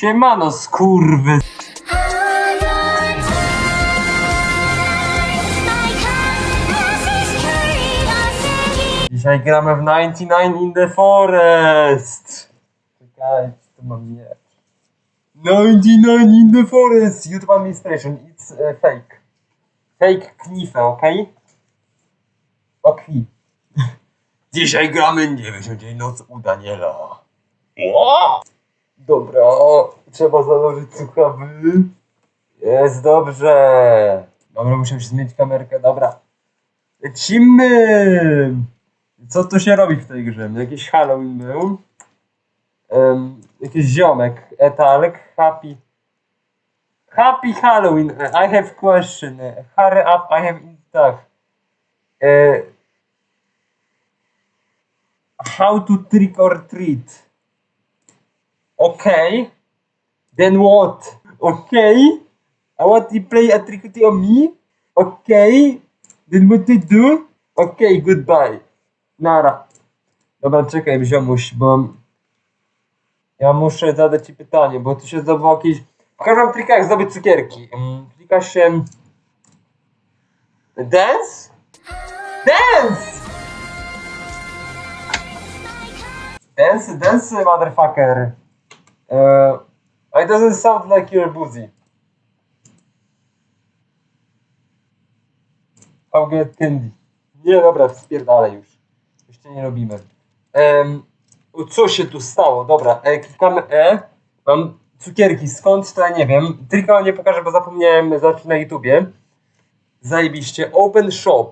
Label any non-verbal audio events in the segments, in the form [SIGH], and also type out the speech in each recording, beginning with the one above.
Siemano, skurwy. Dzisiaj gramy w 99 in the Forest. Czekaj, tu mam mieć? 99 in the Forest. YouTube Administration. It's uh, fake. Fake knife, ok? Okwi. [LAUGHS] Dzisiaj gramy 90 noc u Daniela. Ło! Dobra, trzeba założyć słuchawy. Jest dobrze. Dobra, muszę się zmienić kamerkę, dobra. Lecimy! Co tu się robi w tej grze? Jakiś Halloween był. Um, jakiś ziomek, etalek, happy. Happy Halloween, I have question. Hurry up, I have... Tak. E, how to trick or treat. Okay. Then what? Okay. I want to play a trick on me. Okay. Then what to do? Okay, goodbye. Nara. Dobra, czekaj, ziomuś, bo ja muszę zadać ci pytanie, bo tu się zdobywa jakieś... Pokażę wam trika, jak zdobyć cukierki. Mm, Klika się... Dance? Dance! Dance, dance, motherfucker. Uh, it doesn't sound like you're boozy. How get candy. Nie, dobra, spierdalaj już. Jeszcze nie robimy. Um, co się tu stało? Dobra, e, klikamy E. Mam cukierki, skąd to ja nie wiem. Trika nie pokażę, bo zapomniałem zacząć na YouTubie. Zajebiście. Open Shop.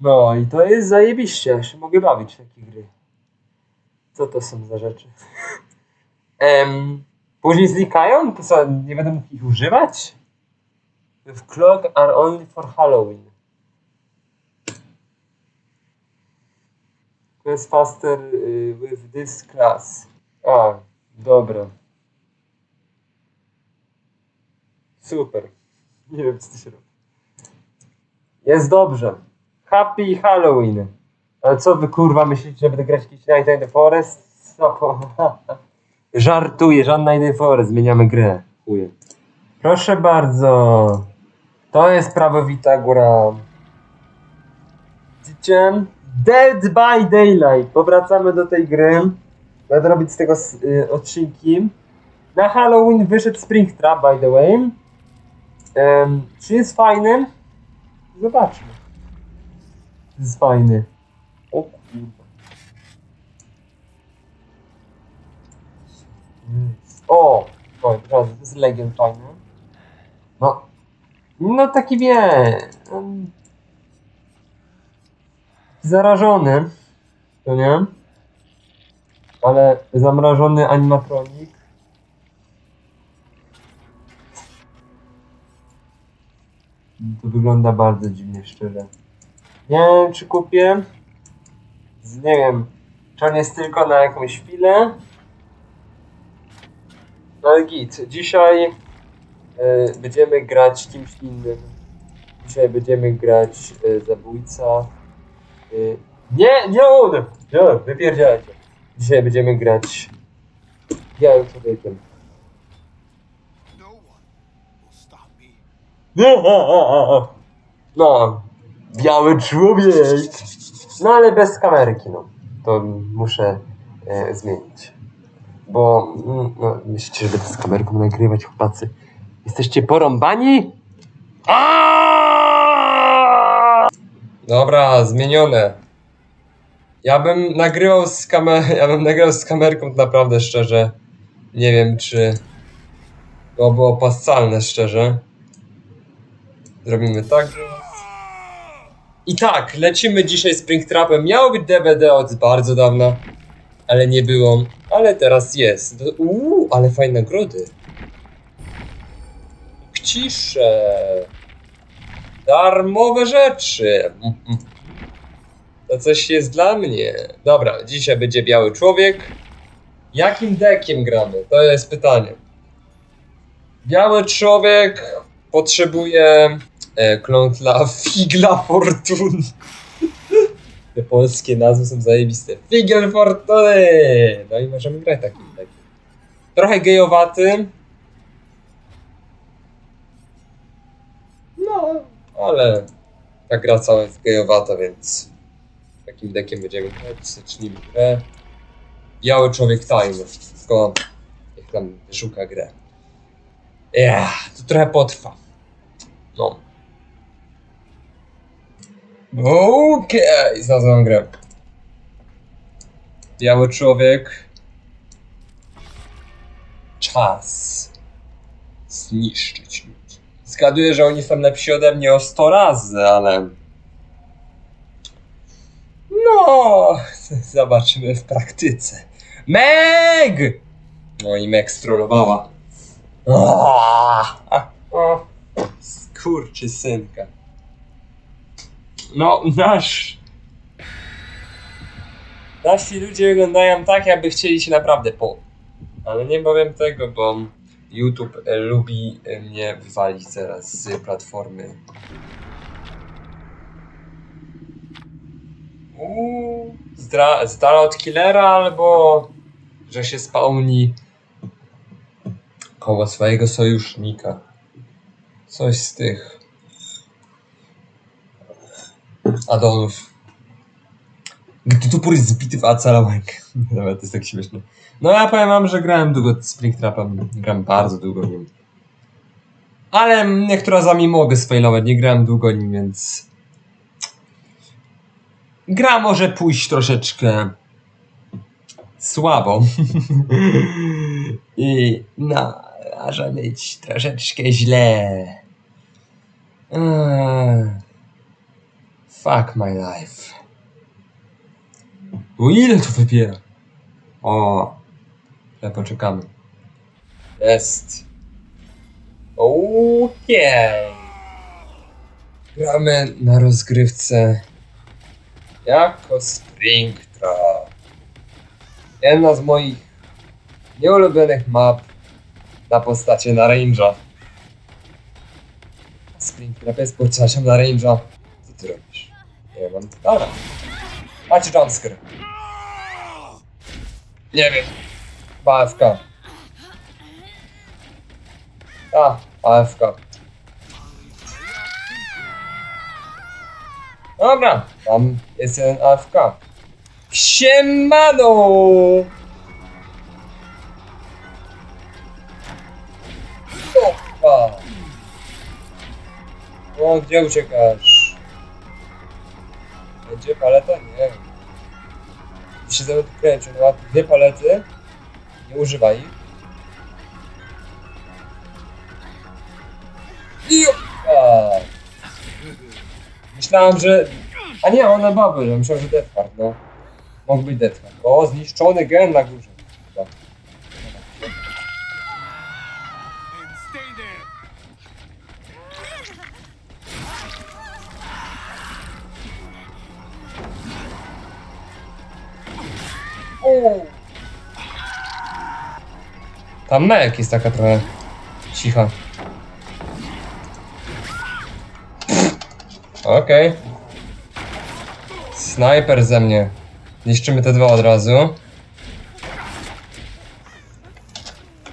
No i to jest zajebiście. Ja się mogę bawić w takie gry. Co to są za rzeczy? Em, później znikają? To co, nie będę mógł ich używać? With clock are only for Halloween. Quest faster y, with this class. A, dobra. Super. Nie wiem, co to się robi. Jest dobrze. Happy Halloween. Ale co wy kurwa myślicie, że będę grać jakiś Night in the Forest? Co? [LAUGHS] Żartuję, żadna Night in the Forest. Zmieniamy grę. Chuje. Proszę bardzo. To jest prawowita góra. Widzicie? Dead by Daylight. Powracamy do tej gry. Będę robić z tego y, odcinki. Na Halloween wyszedł Springtrap, by the way. Em, czy jest fajny? Zobaczmy. Jest fajny. O kurwa. O! Oj, jest Legion fajny. No. No taki wie. Zarażony. To nie? Ale zamrażony animatronik. To wygląda bardzo dziwnie, szczerze. Nie wiem, czy kupię. Nie wiem, czy on jest tylko na jakąś chwilę. No ale git. Dzisiaj e, będziemy grać kimś innym. Dzisiaj będziemy grać e, zabójca. E, nie, nie on! Nie, wypierdzielajcie. Dzisiaj będziemy grać białym człowiekiem. No, [LAUGHS] no, biały człowiek. No ale bez kamerki, no. To muszę e, zmienić. Bo, mm, no, myślicie, że będę z kamerką nagrywać, chłopacy? Jesteście porąbani? Dobra, zmienione. Ja bym nagrywał z kamer... [LAUGHS] Ja bym nagrał z kamerką to naprawdę szczerze. Nie wiem, czy to było opłacalne szczerze. Zrobimy tak. I tak, lecimy dzisiaj Springtrapem. Miało być DVD od bardzo dawna, ale nie było. Ale teraz jest. Uuu, ale fajne nagrody. Cisze. Darmowe rzeczy. To coś jest dla mnie. Dobra, dzisiaj będzie biały człowiek. Jakim dekiem gramy? To jest pytanie. Biały człowiek potrzebuje e, klątla Figla Fortun. Te polskie nazwy są zajebiste. Figel Fortuny! No i możemy grać takim dekiem. Trochę gejowaty. No, ale ta gra cała jest gejowata, więc takim dekiem będziemy grać. Zacznijmy grę. Biały człowiek timer. Tylko niech tam szuka grę. Ja, to trochę potrwa. Okej, znalazłem grę. Biały człowiek. Czas zniszczyć ludzi. Zgaduję, że oni są lepsi ode mnie o 100 razy, ale. No, [LAUGHS] zobaczymy w praktyce. Meg! No i Meg strollowała. Skurczy synka. No, nasz. Nasi ludzie wyglądają tak, jakby chcieli się naprawdę po. Ale nie powiem tego, bo YouTube lubi mnie wywalić zaraz z platformy. Uuu, z dala od killera, albo że się spełni koło swojego sojusznika. Coś z tych Adolf. Gdy topór jest zbity w acalałek. [LAUGHS] Nawet to jest tak śmieszne. No ja powiem wam, że grałem długo Springtrapem. Grałem bardzo długo nim. Ale niektóre zami mogę sfailować. Nie grałem długo nim, więc... Gra może pójść troszeczkę słabo. [LAUGHS] I no, może być troszeczkę źle. Eee, fuck my life. O ile to wybiera? O, ale poczekamy. Jest. Okej. Gramy na rozgrywce jako Springtrap. Jedna z moich nieulubionych map na postacie na Range'a. Springtrap jest postacią na Range'a. Mam... Dobra. Macie jumpscare. Nie wiem. AFK. A, AFK. Dobra, tam jest jeden AFK. Siemano! Opa! O, gdzie uciekasz? Będzie paleta? Nie. Ty się ze mną tu kręci, on ma dwie palety. Nie używaj ich. I! Myślałem, że... A nie, one baby, myślałem, że Death Heart, no. Mógł być Death Heart. O, zniszczony gen na górze. Ta Meg jest taka trochę cicha. Okej. Snajper ze mnie. Niszczymy te dwa od razu.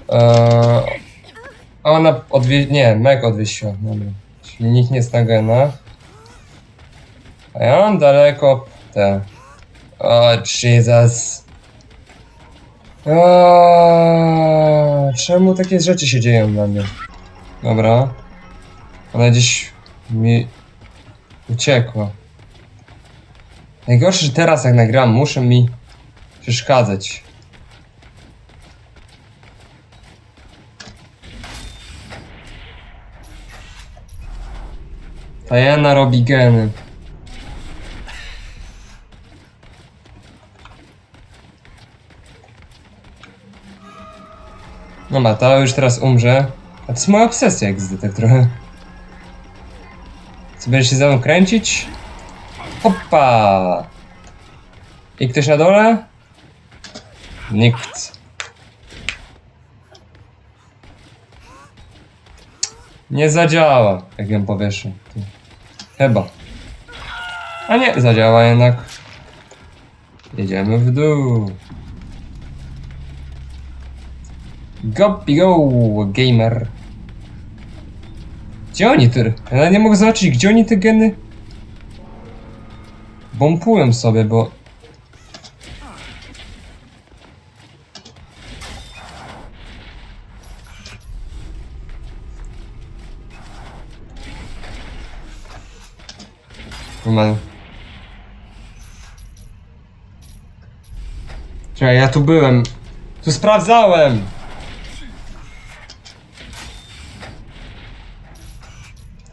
Eee, a ona odwie... Nie, Meg odwiesiła. Dobra. Czyli nikt nie jest na gena. A ja mam daleko te... O, Jesus. Aaaa, czemu takie rzeczy się dzieją dla mnie? Dobra. Ona gdzieś mi uciekła. Najgorsze, że teraz jak nagram, muszę mi przeszkadzać. Tajana robi geny. No ma, ta już teraz umrze. A to jest moja obsesja XD tak trochę. Co, będziesz się ze mną kręcić? Hoppa! I ktoś na dole? Nikt. Nie zadziała, jak ją powieszę. Chyba. A nie, zadziała jednak. Jedziemy w dół. Gopi go, gamer. Gdzie oni ty? Ja nie mogę zobaczyć, gdzie oni te geny bompują sobie, bo... Czekaj, ja tu byłem. Tu sprawdzałem!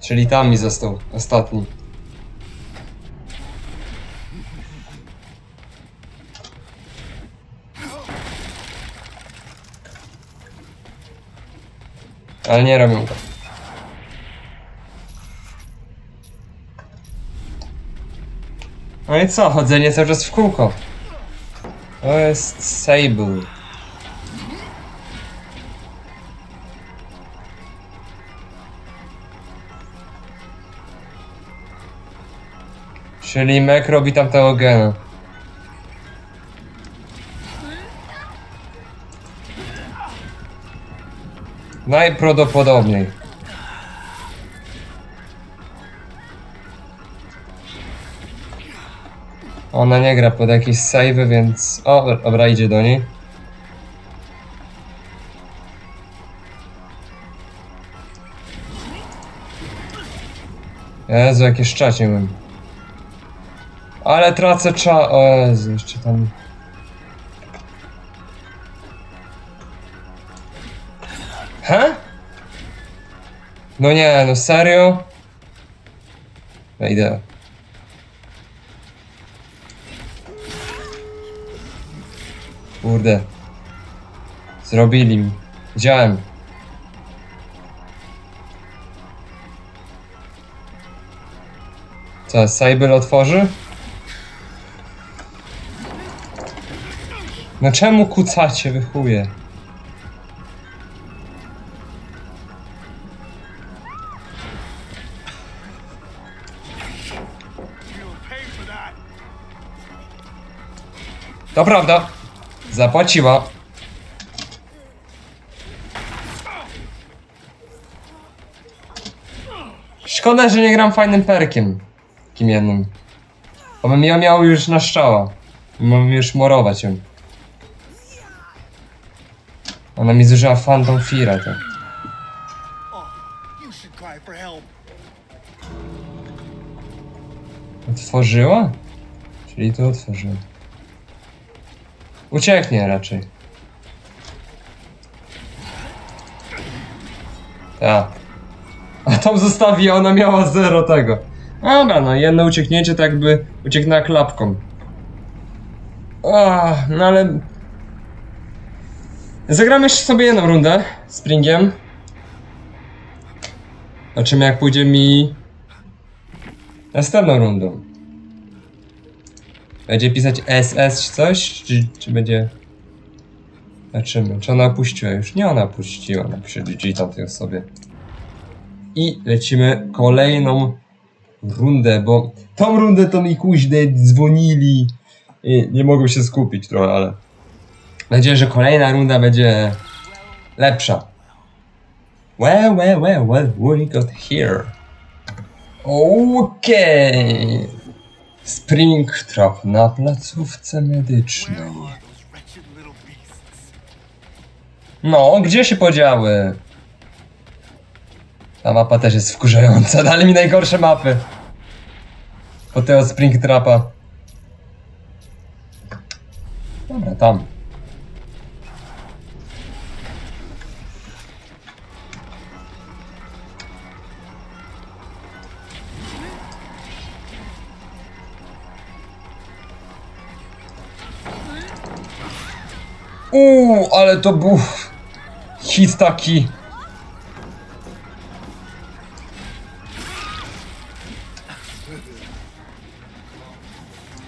Czyli tam mi został ostatni. Ale nie robią go. No i co? Chodzenie cały czas w kółko. To jest Sable. Czyli Mek robi tamtego gena. Najprawdopodobniej. Ona nie gra pod jakieś save, więc... O, dobra, idzie do niej. Jezu, jakie szczacie mam. Ale tracę cza... O Jezu, jeszcze tam... He? No nie, no serio? No idę. Kurde. Zrobili mi. Widziałem. Co, Sable otworzy? No czemu kucacie, wy chuje? To prawda. Zapłaciła. Szkoda, że nie gram fajnym perkiem. Kim jednym. Bo bym ją miał już na szczała. Mam już morować ją. Ona mi zużyła Phantom Fear'a, tak. Otworzyła? Czyli to otworzyła. Ucieknie raczej. Tak. A tam zostawi, a ona miała zero tego. Dobra, no jedno ucieknięcie tak jakby ucieknęła klapką. Ach, no ale... Zagramy jeszcze sobie jedną rundę z Springiem. Zobaczymy jak pójdzie mi następną rundą. Będzie pisać SS czy coś? Czy, czy będzie... Zobaczymy. Czy ona opuściła już? Nie, ona opuściła. Napiszę GG tamtej osobie. I lecimy kolejną rundę, bo tą rundę to mi kuźne dzwonili. I nie mogłem się skupić trochę, ale... Nadzieję, że kolejna runda będzie lepsza. Well, well, well, well, we got here. Okej. Springtrap na placówce medycznej. No, gdzie się podziały? Ta mapa też jest wkurzająca, [LAUGHS] dali mi najgorsze mapy. Po tego Springtrapa. Dobra, tam. Uuu, ale to był hit taki.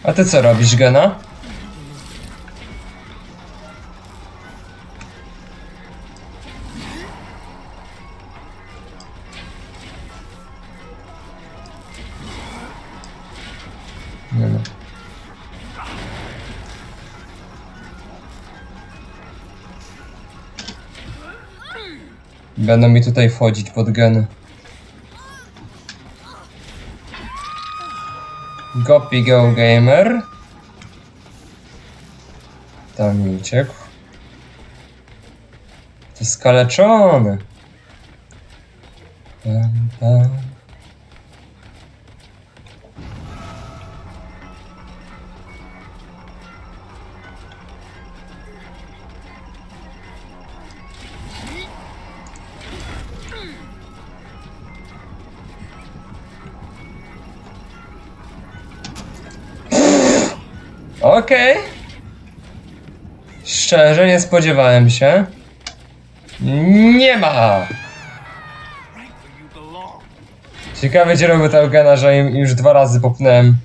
A ty co robisz, Gena? Będą mi tutaj wchodzić pod geny. Gopi Go Gamer. Tam mi uciekł. To skaleczony. Okej. Szczerze nie spodziewałem się. Nie ma! Ciekawe gdzie robię tego że im już dwa razy popnąłem.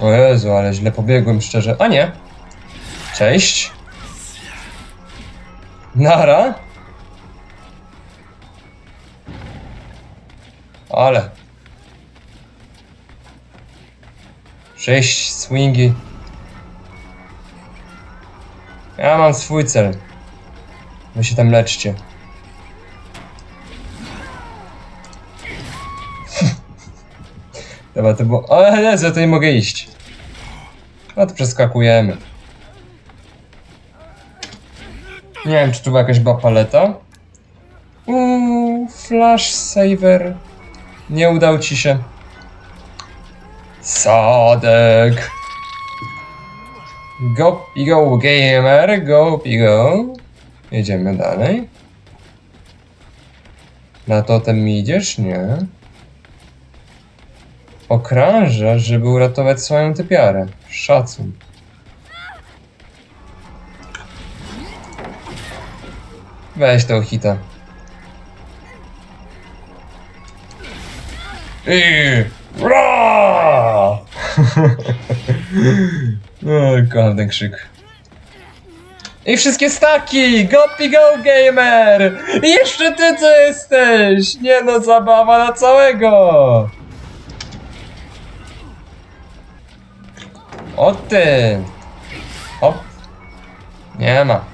O Jezu, ale źle pobiegłem szczerze. A nie. Cześć. Nara. Ale. Sześć swingi. Ja mam swój cel. Wy się tam leczcie. [LAUGHS] Dobra, to było... O Jezu, ja tutaj mogę iść. No to przeskakujemy. Nie wiem, czy tu była jakaś była paleta. Uuu, flash saver. Nie udał ci się. Sadek. Go Pigo Gamer, go Pigo. Jedziemy dalej. Na totem mi idziesz? Nie. Okrąża, żeby uratować swoją typiarę. Szacun. Weź tą hita. I Ra! Kocham ten krzyk. I wszystkie staki! Gopi go gamer! I jeszcze ty co jesteś! Nie no, zabawa na całego! O ty! Hop! Nie ma.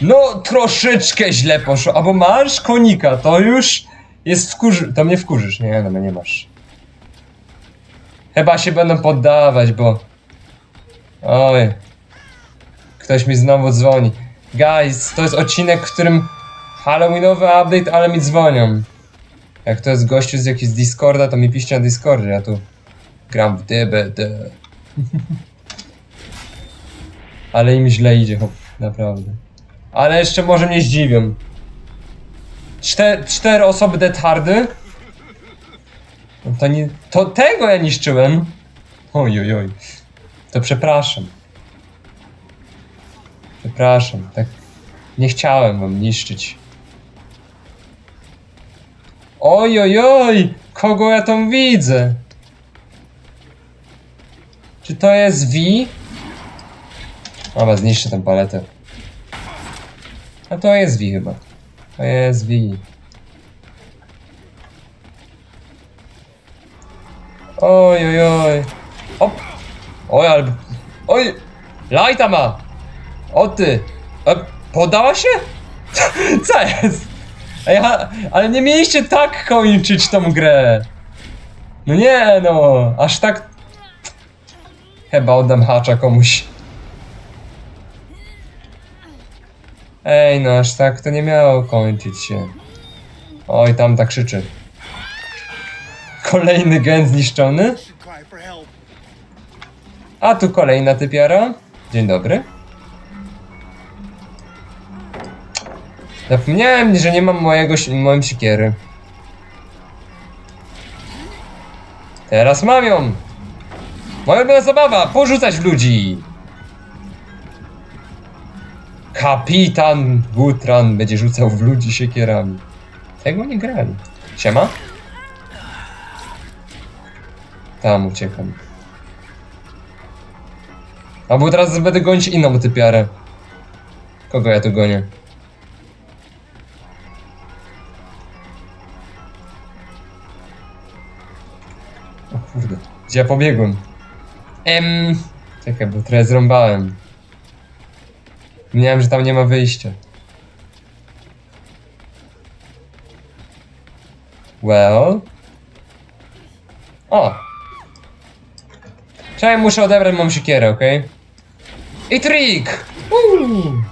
No, troszeczkę źle poszło. Albo masz konika, to już jest wkurzy... To mnie wkurzysz. Nie, no nie masz. Chyba się będą poddawać, bo... Oj. Ktoś mi znowu dzwoni. Guys, to jest odcinek, w którym Halloweenowy update, ale mi dzwonią. Jak to jest gościu z jakiegoś Discorda, to mi piszcie na Discordzie, ja tu gram w DBD. [LAUGHS] ale im źle idzie, chłop, naprawdę. Ale jeszcze może mnie zdziwią. Czter, cztery osoby? No to nie... To tego ja niszczyłem. Oj, oj, oj. To przepraszam. Przepraszam, tak... Nie chciałem wam niszczyć. Oj, oj, oj! Kogo ja tam widzę? Czy to jest V? Dobra, zniszczę tę paletę. A to jest V chyba. To jest V. Oj, oj, oj. Op. Oj, ale... Oj! Lajta ma! O ty! E, podała się? [LAUGHS] Co jest? Ej, a, ale nie mieliście tak kończyć tą grę. No nie no, aż tak... Chyba oddam hacza komuś. Ej, no aż tak to nie miało kończyć się. Oj, tam tak krzyczy. Kolejny gen zniszczony. A tu kolejna typiara. Dzień dobry. Zapomniałem, że nie mam mojego moim sikiery. Teraz mam ją. Moja zabawa, porzucać ludzi. Kapitan Butran będzie rzucał w ludzi siekierami. Tego nie grali. Siema? Tam uciekam. A bo teraz będę gonić inną typiarę. Kogo ja tu gonię? O kurde, gdzie ja pobiegłem? Em, czekaj, bo trochę zrąbałem. Myślałem, że tam nie ma wyjścia. Well. O! Czekaj, muszę odebrać mam siekierę, okej? I trik! Uuu.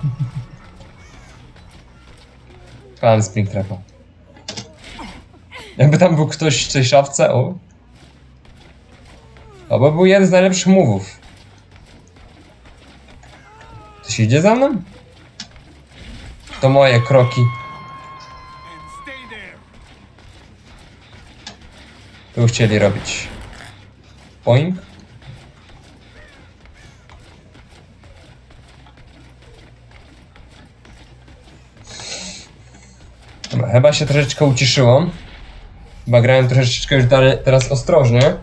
Mam spring trapa. Jakby tam był ktoś w tej szafce, o. To by był jeden z najlepszych mówów. Idzie za mną? To moje kroki. Tu chcieli robić. Boing. Dobra, chyba się troszeczkę uciszyło. Chyba grałem troszeczkę już dalej, teraz ostrożnie.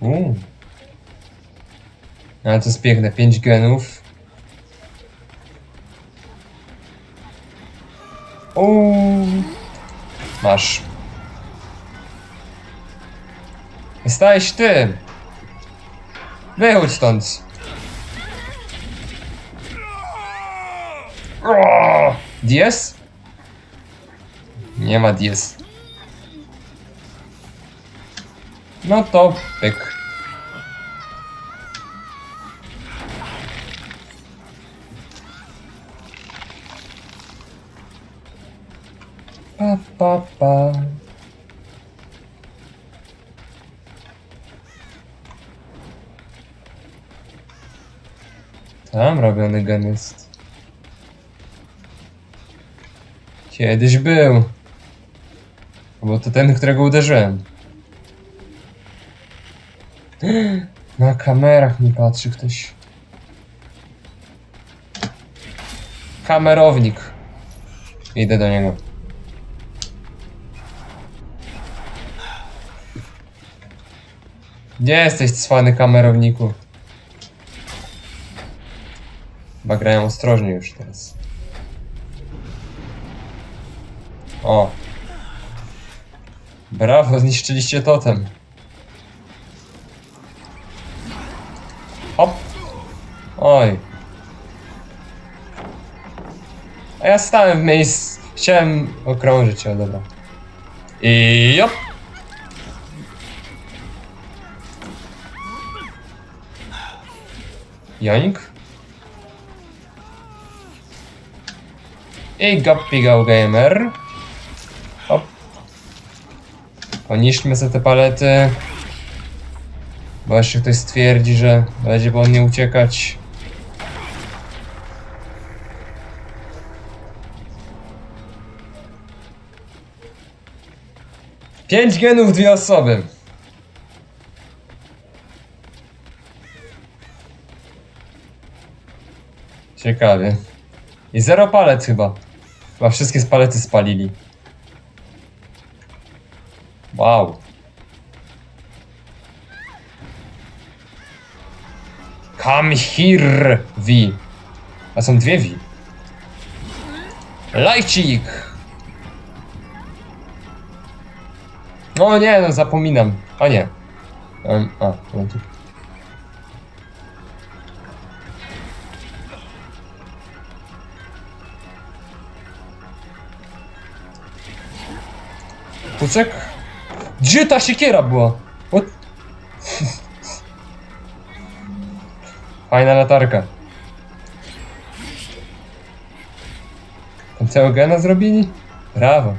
Uuu. Ale to jest piękne, 5 genów. Uuu. Masz. Jesteś ty! Wychodź stąd! Dies? Nie ma dies. No to pyk. Pa, pa. Tam robiony gen jest. Kiedyś był. Bo to ten, którego uderzyłem. [GASPS] Na kamerach mi patrzy ktoś. Kamerownik. Idę do niego. Gdzie jesteś, cwany kamerowniku? Chyba grają ostrożnie już teraz. O! Brawo, zniszczyliście totem. Hop! Oj. A ja stałem w miejscu. Chciałem okrążyć, ale dobra. I jop! Joink. I Gappigał Gamer. Hop. Poniszczmy sobie te palety. Bo jeszcze ktoś stwierdzi, że będzie po uciekać. Pięć genów, dwie osoby. Ciekawie. I zero palet chyba. Chyba wszystkie z palety spalili. Wow. Come here, V. A są dwie V. Lajcik! No nie, no zapominam. A nie. Um, a, no tu. Pucek? Gdzie ta siekiera była? What? Fajna latarka. Tam całego gena zrobili? Brawo.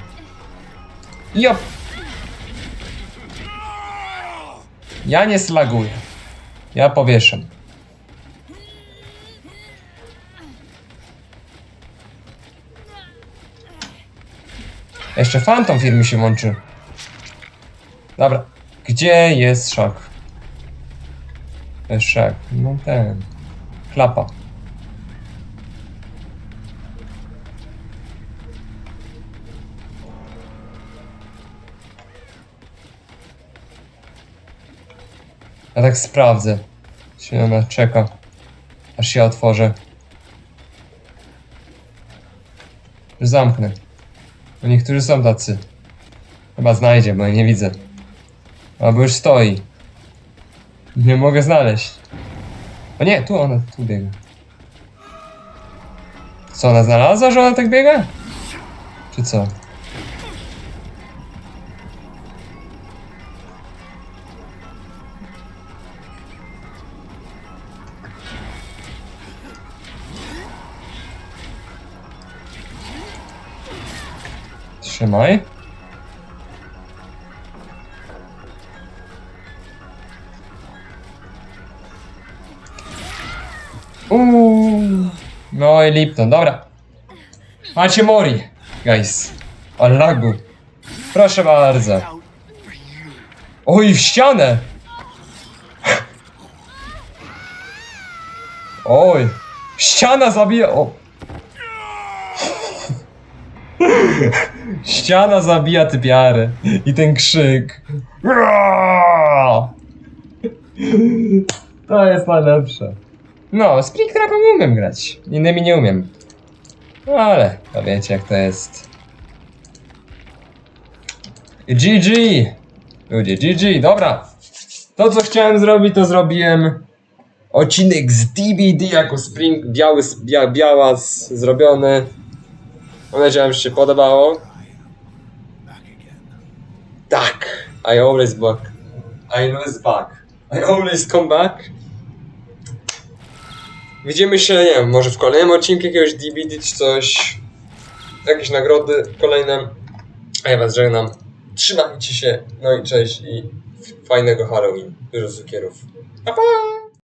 Jop! Ja nie slaguję. Ja powieszam. Jeszcze Phantom firmy się łączy. Dobra. Gdzie jest szak? Jest. No ten. Klapa. Ja tak sprawdzę. Czy ona czeka. Aż ja otworzę. Zamknę. Bo niektórzy są tacy. Chyba znajdzie, bo jej nie widzę. Albo już stoi. Nie mogę znaleźć. O nie, tu ona, tu biega. Co, ona znalazła, że ona tak biega? Czy co? Trzymaj. Uuu. No i Lipton, dobra. Macie Mori, guys. Ale. Proszę bardzo. Oj, w ścianę! Oj, ściana zabija. O. Ściana zabija typiarę. I ten krzyk. To jest najlepsze. No, Springtrapem umiem grać. Innymi nie umiem. No ale, to wiecie jak to jest. GG! Ludzie, GG, dobra. To co chciałem zrobić, to zrobiłem odcinek z DVD jako Spring, biały, z- bia, biała z, zrobiony. Mam nadzieję, że się podobało. Tak, I always back. I always back. I always come back. Widzimy się, nie wiem, może w kolejnym odcinku jakiegoś DVD czy coś. Jakieś nagrody kolejne. A ja was żegnam. Trzymajcie się. No i cześć i fajnego Halloween. Dużo cukierów. Pa pa!